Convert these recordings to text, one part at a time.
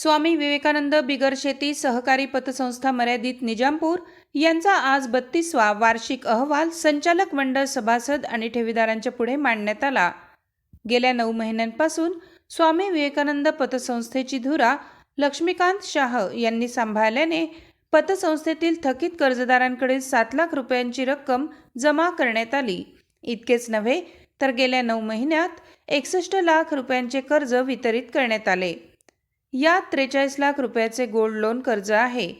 स्वामी विवेकानंद बिगर शेती सहकारी पतसंस्था मर्यादित निजामपूर यांचा आज बत्तीसवा वार्षिक अहवाल संचालक मंडळ सभासद आणि ठेवीदारांच्या पुढे मांडण्यात आला. गेल्या नऊ महिन्यांपासून स्वामी विवेकानंद पतसंस्थेची धुरा लक्ष्मीकांत शाह यांनी सांभाळल्याने पतसंस्थेतील थकीत कर्जदारांकडील सात लाख रुपयांची रक्कम जमा करण्यात आली. इतकेच नव्हे तर गेल्या नऊ महिन्यात एकसष्ट लाख रुपयांचे कर्ज वितरित करण्यात आले. यात त्रेचाळीस लाख रुपयाचे गोल्ड लोन कर्ज आहे.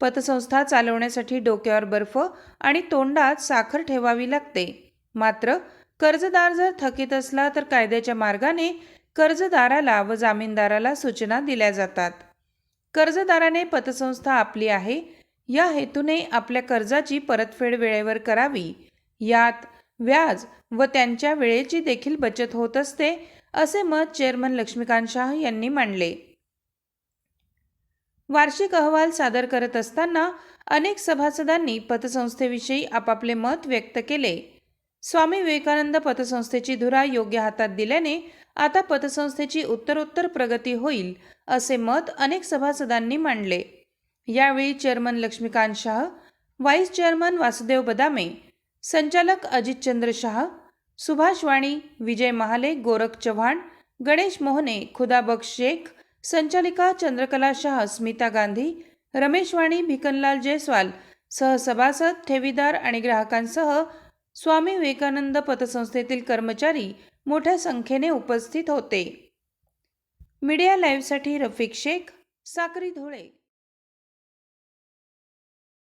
पतसंस्था चालवण्यासाठी डोक्यावर बर्फ आणि तोंडात साखर ठेवावी लागते. मात्र कर्जदार जर थकीत असला तर कायद्याच्या मार्गाने कर्जदाराला व जामीनदाराला सूचना दिल्या जातात. कर्जदाराने पतसंस्था आपली आहे या हेतूने आपल्या कर्जाची परतफेड वेळेवर करावी. यात व्याज व त्यांच्या वेळेची देखील बचत होत असते असे मत चेअरमन लक्ष्मीकांत शाह यांनी मांडले. वार्षिक अहवाल सादर करत असताना अनेक सभासदांनी पतसंस्थेविषयी आपापले मत व्यक्त केले. स्वामी विवेकानंद पतसंस्थेची धुरा योग्य हातात दिल्याने आता पतसंस्थेची उत्तरोत्तर प्रगती होईल असे मत अनेक सभासदांनी मांडले. यावेळी chairman Laxmikant Shah vice chairman Vasudev Badame संचालक अजितचंद्र शाह सुभाष वाणी विजय महाले गोरख चव्हाण गणेश मोहने खुदाबक्ष शेख संचालिका चंद्रकला शाह स्मिता गांधी रमेश वाणी भिकनलाल जयस्वाल सहसभासद ठेवीदार आणि ग्राहकांसह स्वामी विवेकानंद पतसंस्थेतील कर्मचारी मोठ्या संख्येने उपस्थित होते. मीडिया लाईव्हसाठी रफिक शेख साक्री धुळे.